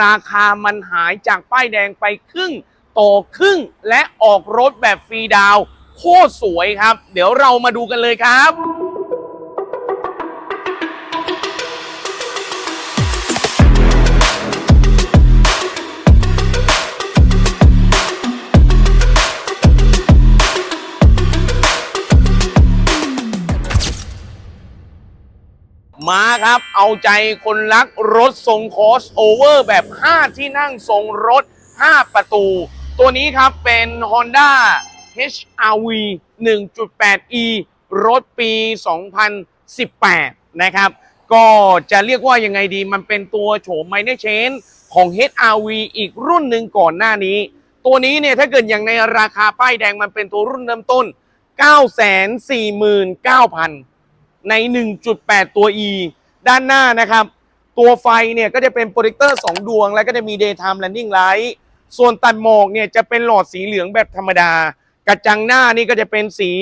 ราคามันหายจากป้ายแดงไปครึ่งต่อครึ่งและออกรถแบบฟรีดาว โคตรสวยครับ เดี๋ยวเรามาดูกันเลยครับ มาครับ เอาใจคนรักรถทรงคอสโอเวอร์แบบ 5 ที่นั่งทรงรถ 5 ประตู ตัวนี้ครับเป็น Honda HRV 1.8e รถปี 2018 นะครับ ก็จะเรียกว่ายังไงดีมันเป็นตัวโฉมไมเนเชนของ HRV อีกรุ่นหนึ่งก่อนหน้านี้ ตัวนี้เนี่ยถ้าเกิดอย่างในราคาป้ายแดงมันเป็นตัวรุ่นเริ่มต้น 949,000 ใน 1.8 ตัว E ด้านหน้านะครับ ตัวไฟเนี่ยก็จะเป็นโปรเจคเตอร์ 2 ดวง แล้วก็จะมี daytime running light ส่วนตัดหมอกเนี่ยจะเป็นหลอดสีเหลืองแบบธรรมดา กระจังหน้านี่ก็จะเป็นสี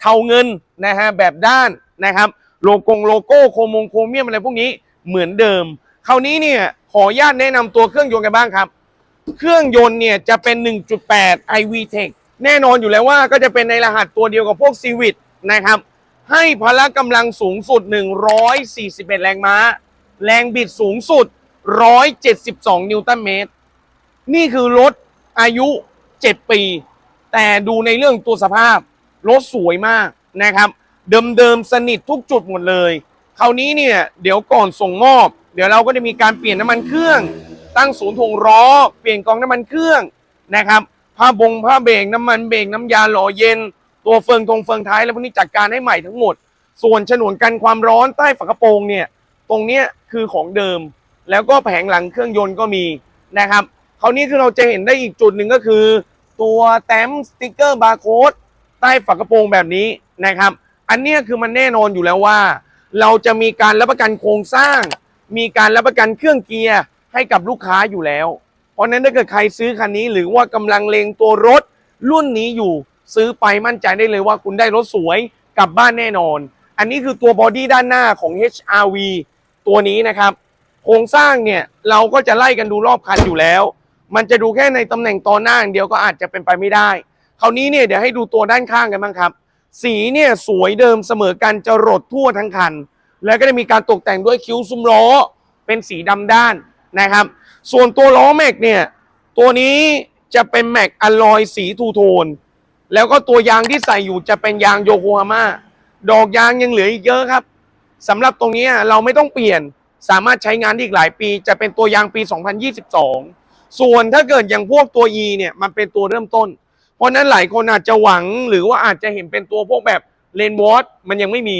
เทาเงินนะฮะแบบด้านนะครับ โลโกงโลโก้โคมงโครเมียมอะไรพวกนี้เหมือนเดิม คราวนี้เนี่ยขออนุญาตแนะนำตัวเครื่องยนต์กันบ้างครับ เครื่องยนต์เนี่ยจะเป็น 1.8 iV Tech แน่นอนอยู่แล้วว่าก็จะเป็นในรหัสตัวเดียวกับพวก Civic นะครับ ให้พละกำลังสูงสุด 141 แรงม้า แรงบิดสูงสุด 172 นิวตันเมตร นี่คือรถอายุ 7 ปี แต่ดูในเรื่องตัวสภาพ รถสวยมากนะครับ เดิมๆ สนิททุกจุดหมดเลย คราวนี้เนี่ย เดี๋ยวก่อนส่งมอบ เดี๋ยวเราก็จะมีการเปลี่ยนน้ำมันเครื่อง ตั้งศูนย์ถ่วงล้อ เปลี่ยนกองน้ำมันเครื่องนะครับผ้าบงผ้าเบรกน้ำมันเบรกน้ำยาหล่อเย็น ตัวเฟืองทงเฟืองท้ายแล้วพวกนี้จัดการให้ใหม่ทั้งหมด ส่วนฉนวนกันความร้อนใต้ฝากระโปรงเนี่ยตรงเนี้ยคือของเดิม แล้วก็แผงหลังเครื่องยนต์ก็มีนะครับคราวนี้คือเราจะเห็นได้อีกจุดหนึ่งก็คือ ตัวแต้มสติกเกอร์บาร์โค้ดใต้ฝากระโปรงแบบนี้นะครับ อันเนี้ยคือมันแน่นอนอยู่แล้วว่า เราจะมีการรับประกันโครงสร้าง มีการรับประกันเครื่องเกียร์ให้กับลูกค้าอยู่แล้ว เพราะฉะนั้นถ้าเกิดใครซื้อคันนี้หรือว่ากำลังเลงตัวรถรุ่นนี้อยู่ ซื้อไปมั่นใจได้เลยว่าคุณได้รถสวยกลับบ้านแน่นอน อันนี้คือตัวบอดี้ด้านหน้าของ HRV ตัวนี้นะครับ โครงสร้างเนี่ยเราก็จะไล่กันดูรอบคันอยู่แล้ว มันจะดูแค่ในตำแหน่งตอนหน้าอย่างเดียวก็อาจจะเป็นไปไม่ได้ คราวนี้เนี่ยเดี๋ยวให้ดูตัวด้านข้างกันบ้างครับ สีเนี่ยสวยเดิมเสมอกันจะรดทั่วทั้งคัน แล้วก็จะมีการตกแต่งด้วยคิ้วซุ้มล้อ เป็นสีดำด้านนะครับ ส่วนตัวล้อแม็กเนี่ยตัวนี้จะเป็นแม็กอลลอยสีทูโทน แล้วก็ตัวยางที่ใส่อยู่จะเป็นยางโยโกฮาม่าดอกยางยังเหลืออีกเยอะครับสำหรับตรงนี้เราไม่ต้องเปลี่ยนสามารถใช้งานได้อีกหลายปี จะเป็นตัวยางปี 2022 ส่วนถ้าเกิดอย่างพวกตัว E เนี่ยมันเป็นตัวเริ่มต้น เพราะนั้นหลายคนอาจจะหวังหรือว่าอาจจะเห็นเป็นตัวพวกแบบเลนวอตมันยังไม่มี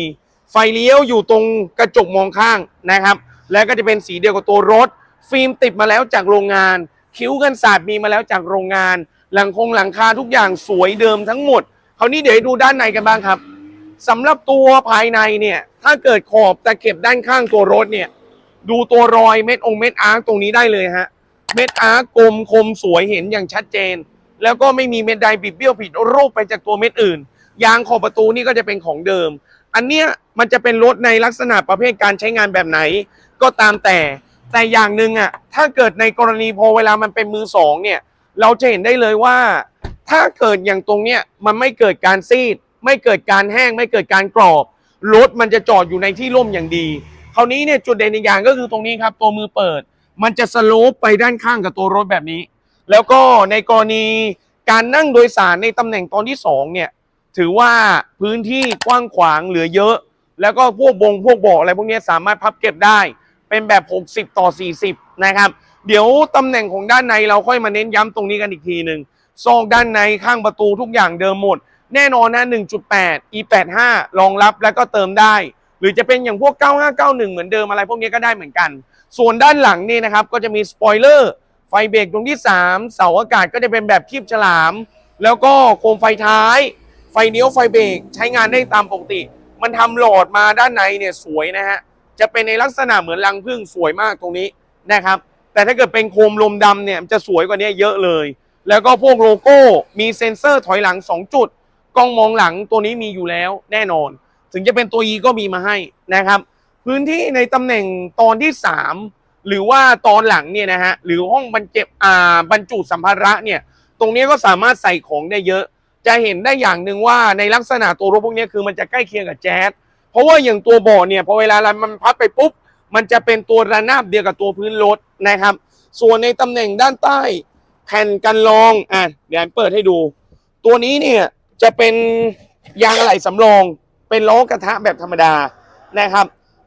ไฟเลี้ยวอยู่ตรงกระจกมองข้างนะครับ แล้วก็จะเป็นสีเดียวกับตัวรถ ฟิล์มติดมาแล้วจากโรงงาน คิ้วกันศาสตร์มีมาแล้วจากโรงงาน หลังคงหลังคาทุกอย่างสวยเดิมทั้งหมดคราวนี้เดี๋ยวให้ดูด้านในกันบ้างครับสำหรับตัวภายในเนี่ย ถ้าเกิดขอบตะเข็บด้านข้างตัวรถเนี่ย ดูตัวรอยเม็ดองเม็ดอาร์ตตรงนี้ได้เลยฮะ เม็ดอาร์ตกลมคมสวยเห็นอย่างชัดเจน แล้วก็ไม่มีเม็ดใดบิดเบี้ยวผิดรูปไปจากตัวเม็ดอื่น ยางขอบประตูนี่ก็จะเป็นของเดิม อันเนี้ยมันจะเป็นรถในลักษณะประเภทการใช้งานแบบไหน ก็ตามแต่แต่อย่างหนึ่งอะถ้าเกิดในกรณีพอเวลามันเป็นมือสองเนี่ย เราจะเห็นได้เลยว่า ถ้าเกิดอย่างตรงเนี้ยมันไม่เกิดการซีด ไม่เกิดการแห้ง ไม่เกิดการกรอบรถมันจะจอดอยู่ในที่ร่มอย่างดี คราวนี้เนี่ยจุดเด่นอีกอย่างก็คือตรงนี้ครับ ตัวมือเปิด มันจะสโลปไปด้านข้างกับตัวรถแบบนี้ แล้วก็ในกรณีการนั่งโดยสารในตำแหน่งตอนที่สองเนี่ยถือว่าพื้นที่กว้างขวางเหลือเยอะ แล้วก็พวกบงพวกเบาะอะไรพวกนี้สามารถพับเก็บได้ เป็นแบบ 60 ต่อ 40 นะครับ เดี๋ยวตำแหน่งของด้านในเราค่อยมาเน้นย้ำตรงนี้กันอีกทีหนึ่งซอกด้านในข้างประตูทุกอย่างเดิมหมด แน่นอนนะ 1.8 e85 รองรับแล้วก็เติมได้ หรือจะเป็นอย่างพวก 9591 เหมือนเดิมอะไรพวกนี้ก็ได้เหมือนกัน ส่วนด้านหลังนี่นะครับ ก็จะมีสปอยเลอร์ไฟเบรกตรงที่ 3 เสาอากาศก็จะเป็นแบบคีบฉลาม แล้วก็โคมไฟท้าย ไฟเลี้ยวไฟเบรกใช้งานได้ตามปกติ มันทำโหลอดมาด้านในเนี่ยสวยนะฮะจะเป็นในลักษณะเหมือนรังผึ้งสวยมากตรงนี้นะครับ แต่ถ้าเกิดเป็นโคมลมดำเนี่ยมันจะสวยกว่านี้เยอะเลย แล้วก็พวกโลโก้มีเซ็นเซอร์ถอยหลัง 2 จุด กล้องมองหลังตัวนี้มีอยู่แล้วแน่นอน ถึงจะเป็นตัว E ก็มีมาให้นะครับ พื้นที่ในตำแหน่งตอนที่ 3 หรือว่าตอนหลังเนี่ยนะฮะหรือห้องบรรเจ็บอ่าบรรจุสัมภาระเนี่ยตรงนี้ก็สามารถใส่ของได้เยอะ จะเห็นได้อย่างหนึ่งว่าในลักษณะตัวรถพวกนี้คือมันจะใกล้เคียงกับแจ๊สเพราะว่าอย่างตัวเบาะเนี่ยพอเวลามันพับไปปุ๊บ มันจะเป็นตัวระนาบเดียวกับตัวพื้นรถนะครับ ส่วนในตำแหน่งด้านใต้แผ่นกันรองอะเดี๋ยวเปิดให้ดู ตัวนี้เนี่ยจะเป็นยางอะไหล่สำรอง เป็นล้อกระทะแบบธรรมดานะครับ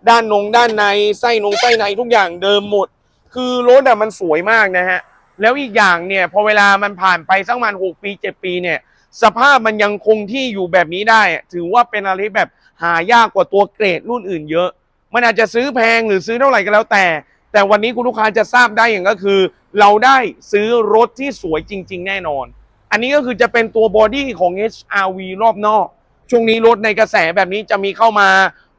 ด้านนงด้านในไส้นงไส้ในทุกอย่างเดิมหมด คือรถอะมันสวยมากนะฮะแล้วอีกอย่างเนี่ยพอเวลามันผ่านไปสักประมาณหกปีเจ็ดปีเนี่ยสภาพมันยังคงที่อยู่แบบนี้ได้ ถือว่าเป็นอะไรแบบหายากกว่าตัวเกรดรุ่นอื่นเยอะ มันอาจจะซื้อแพงหรือซื้อเท่าไหร่ก็แล้วแต่ แต่วันนี้คุณลูกค้าจะทราบได้อย่างก็คือ เราได้ซื้อรถที่สวยจริง ๆ แน่นอน อันนี้ก็คือจะเป็นตัวบอดี้ของ HRV รอบนอก ช่วงนี้รถในกระแสแบบนี้จะมีเข้ามา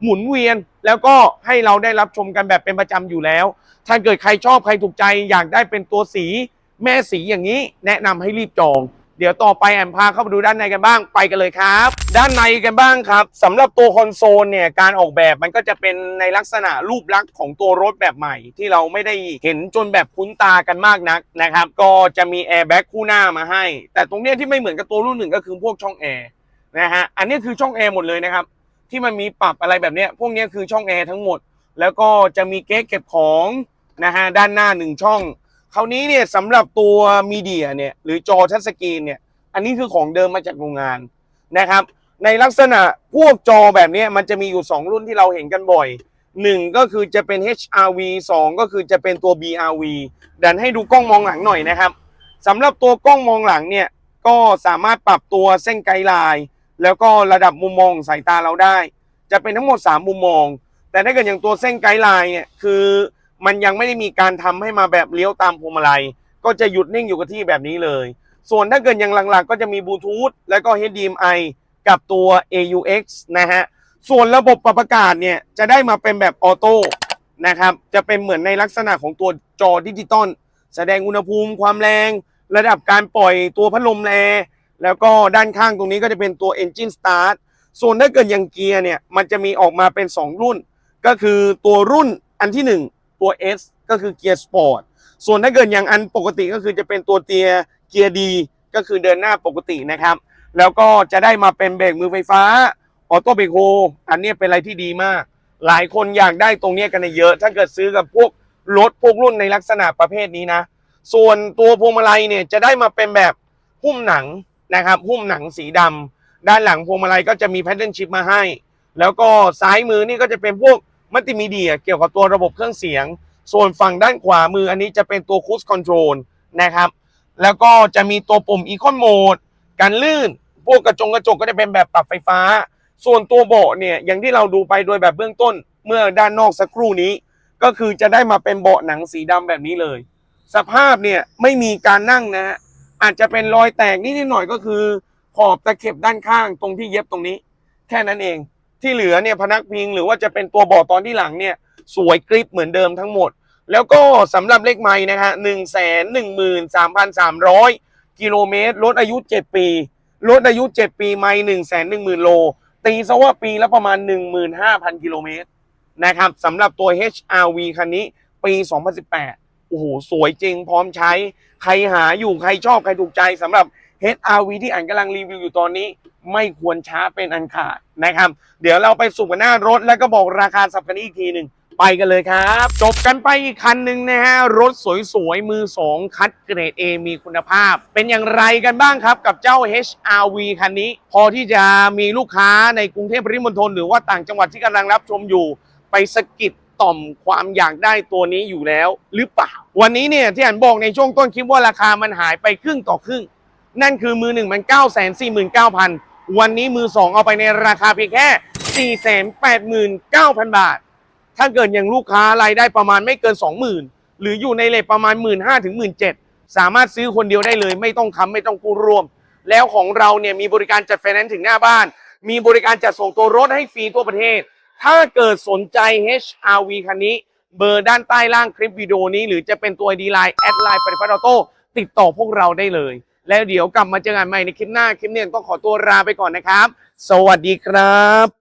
หมุนเวียน แล้วก็ให้เราได้รับชมกันแบบเป็นประจำอยู่แล้ว ถ้าเกิดใครชอบใครถูกใจอยากได้เป็นตัวสีแม่สีอย่างนี้ แนะนำให้รีบจอง เดี๋ยวต่อไปแอมพาเข้าไปดูด้านในกันบ้างไปกันเลยครับ ด้านในกันบ้างครับสำหรับตัวคอนโซลเนี่ยการออกแบบมันก็จะเป็นในลักษณะรูปลักษณ์ของตัวรถแบบใหม่ ที่เราไม่ได้เห็นจนแบบคุ้นตากันมากนักนะครับก็จะมีแอร์แบ็กคู่หน้ามาให้ แต่ตรงเนี้ยที่ไม่เหมือนกับตัวรุ่นหนึ่งก็คือพวกช่องแอร์นะฮะอันนี้คือช่องแอร์หมดเลยนะครับที่มันมีปรับอะไรแบบเนี้ยพวกเนี้ยคือช่องแอร์ทั้งหมด แล้วก็จะมีเก๊กเก็บของนะฮะด้านหน้าหนึ่งช่อง คราวนี้เนี่ยสำหรับตัวมีเดียเนี่ยหรือจอทัชสกรีนเนี่ยอันนี้คือของเดิมมาจากโรงงานนะครับ ในลักษณะพวกจอแบบนี้มันจะมีอยู่ 2 รุ่นที่เราเห็นกันบ่อย 1 ก็คือจะเป็น HRV 2 ก็คือจะเป็นตัว BRV ดันให้ดูกล้องมองหลังหน่อยนะครับสำหรับตัวกล้องมองหลังเนี่ยก็สามารถปรับตัวเส้นไกด์ไลน์แล้วก็ระดับมุมมองของสายตาเราได้ จะเป็นทั้งหมด 3 มุมมอง แต่ถ้าเกิดอย่างตัวเส้นไกด์ไลน์เนี่ยคือ มันยังไม่ได้มีการทำให้มาแบบเลี้ยวตามพวงมาลัย ก็จะหยุดนิ่งอยู่กับที่แบบนี้เลย ส่วนถ้าเกิดย่างหลักๆก็จะมีบลูทูธแล้วก็ HDMI กับตัว AUX นะฮะ ส่วนระบบปรับอากาศเนี่ย จะได้มาเป็นแบบออโต้นะครับ จะเป็นเหมือนในลักษณะของตัวจอดิจิตอลแสดงอุณหภูมิความแรง ระดับการปล่อยตัวพัดลมแรงแล้วก็ด้านข้างตรงนี้ก็จะเป็นตัว Engine Start ส่วนถ้าเกิดย่างเกียร์เนี่ย มันจะมีออกมาเป็น 2 รุ่น ก็คือตัวรุ่นอันที่ 1 ตัว S ก็คือเกียร์สปอร์ตส่วนถ้าเกิดอย่างอันปกติก็คือจะเป็นตัวเตียเกียร์ดีก็คือเดินหน้าปกตินะครับ แล้วก็จะได้มาเป็นเบรกมือไฟฟ้าออโต้เบรกโฮอันนี้เป็นอะไรที่ดีมาก หลายคนอยากได้ตรงนี้กันเยอะ ถ้าเกิดซื้อกับพวกรถพวกรุ่นในลักษณะประเภทนี้นะ ส่วนตัวพวงมาลัยเนี่ยจะได้มาเป็นแบบหุ้มหนังนะครับหุ้มหนังสีดำด้านหลังพวงมาลัยก็จะมีแพทเทิร์นชิพมาให้ แล้วก็ซ้ายมือนี่ก็จะเป็นพวก มัลติมีเดียเกี่ยวกับตัวระบบเครื่องเสียง ส่วนฝั่งด้านขวามืออันนี้จะเป็นตัวคู i คอนโทรลนะครับ แล้วก็จะมีตัวปุ่มอีคอนโหมดการลื่น พวกกระจงกระจกก็จะเป็นแบบปรับไฟฟ้า ส่วนตัวเบาะเนี่ยอย่างที่เราดูไปโดยแบบเบื้องต้นเมื่อด้านนอกสักครู่นี้ ก็คือจะได้มาเป็นเบาะหนังสีดำแบบนี้เลย สภาพเนี่ยไม่มีการนั่งนะฮะอาจจะเป็นรอยแตกนิดหน่อยก็คือขอบตะเข็บด้านข้างตรงที่เย็บตรงนี้ แค่นั้นเอง ที่เหลือเนี่ยพนักพิงหรือว่าจะเป็นตัวเบาะตอนที่หลังเนี่ยสวยกริปเหมือนเดิมทั้งหมด แล้วก็สำหรับเลขไม้นะฮะหนึ่งแสนหนึ่งหมื่นสามพันสามร้อยกิโลเมตรลดอายุเจ็ดปีลดอายุเจ็ดปีไม่หนึ่งแสนหนึ่งหมื่นโล ตีซะว่าปีละประมาณหนึ่งหมื่นห้าพันกิโลเมตรนะครับสำหรับตัว HRV คันนี้ปี 2018 โอ้โห สวยจริงพร้อมใช้ ใครหาอยู่ใครชอบ ใครถูกใจสำหรับ HRV ที่อ่านกำลังรีวิวอยู่ตอนนี้ ไม่ควรช้าเป็นอันขาดนะครับ เดี๋ยวเราไปสุ่กันหน้ารถแล้วก็บอกราคาสับกันอีกทีหนึ่งไปกันเลยครับ จบกันไปอีกคันหนึ่งนะฮะ รถสวยๆ มือ2คัดเกรด A มีคุณภาพ เป็นอย่างไรกันบ้างครับกับเจ้า HRV คันนี้ พอที่จะมีลูกค้าในกรุงเทพปริมณฑลหรือว่าต่างจังหวัดที่กำลังรับชมอยู่ ไปสกิดต่อมความอยากได้ตัวนี้อยู่แล้วหรือเปล่า วันนี้เนี่ยที่อ่านบอกในช่วงต้นคลิปว่าราคามันหายไปครึ่งต่อครึ่ง นั่นคือมือหนึ่งมัน9 4 9 0 0 0 วันนี้มือสองเอาไปในราคาเพียงแค่4 8 9 0 0 0บาท ถ้าเกิดอย่างลูกค้ารายได้ประมาณไม่เกิน 20,000 หรืออยู่ในเลทประมาณ 1 5ื่นถึงหมื่นสามารถซื้อคนเดียวได้เลย ไม่ต้องค้ำไม่ต้องกู้ร่วม แล้วของเราเนี่ยมีบริการจัดไฟแนนซ์ถึงหน้าบ้าน มีบริการจัดส่งตัวรถให้ฟรีทั่วประเทศ ถ้าเกิดสนใจ HRV คันนี้ เบอร์ด้านใต้ล่างคลิปวิดีโอนี้ หรือจะเป็นตัว ID Line แอดไลน์ปฏิพัฒน์ออโต้ติดต่อพวกเราได้เลย แล้วเดี๋ยวกลับมาเจอกันใหม่ในคลิปหน้าคลิปนี้ต้องขอตัวลาไปก่อนนะครับ สวัสดีครับ